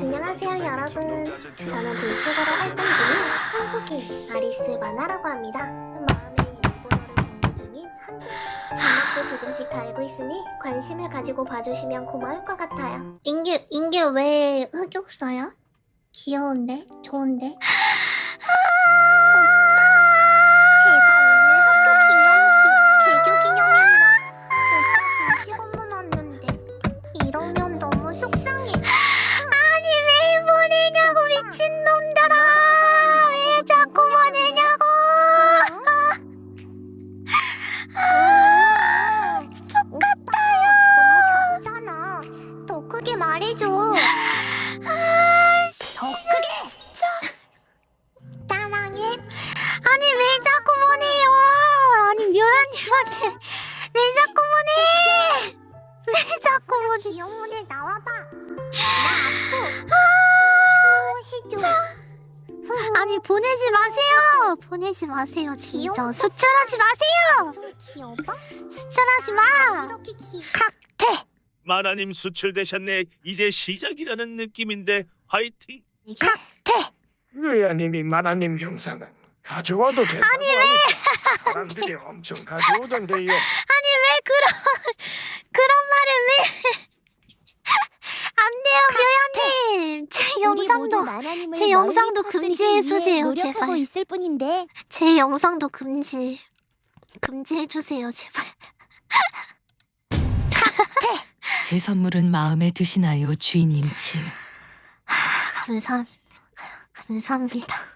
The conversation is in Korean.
안녕하세요 여러분 저는 불쪽으로 활동 중인 한국인 아리스 마나라고 합니다 마음의 일본어를 공부 중인 한국 자막도 조금씩 달고 있으니 관심을 가지고 봐주시면 고마울 것 같아요 인규 인규 왜 흑역사야? 귀여운데? 좋은데? 말해줘 더 크게 진짜 사랑해 아니 왜 자꾸 보내요 아니 묘연님한테 왜 자꾸 보내 왜 자꾸 보내 귀여운애 나와봐 진짜. 아니 보내지 마세요. 보내지 마세요. 진짜 수출하지 마세요. 좀 귀여봐? 수출하지 마. 이렇게 귀. 각태. 마나님 수출되셨네. 이제 시작이라는 느낌인데 화이팅. 각태. 류야님이 마나님 영상은 가져와도 된다고 아니 왜 사람들이 엄청 가져오던데요 아니 왜 그런 그런 말을 왜? 안 돼요, 묘연님. 제 영상도 제 영상도 금지해 주세요, 제발. 있을 뿐인데 제 영상도 금지. 금지해 주세요, 제발. 제 선물은 마음에 드시나요, 주인님치? 감사 감사합니다.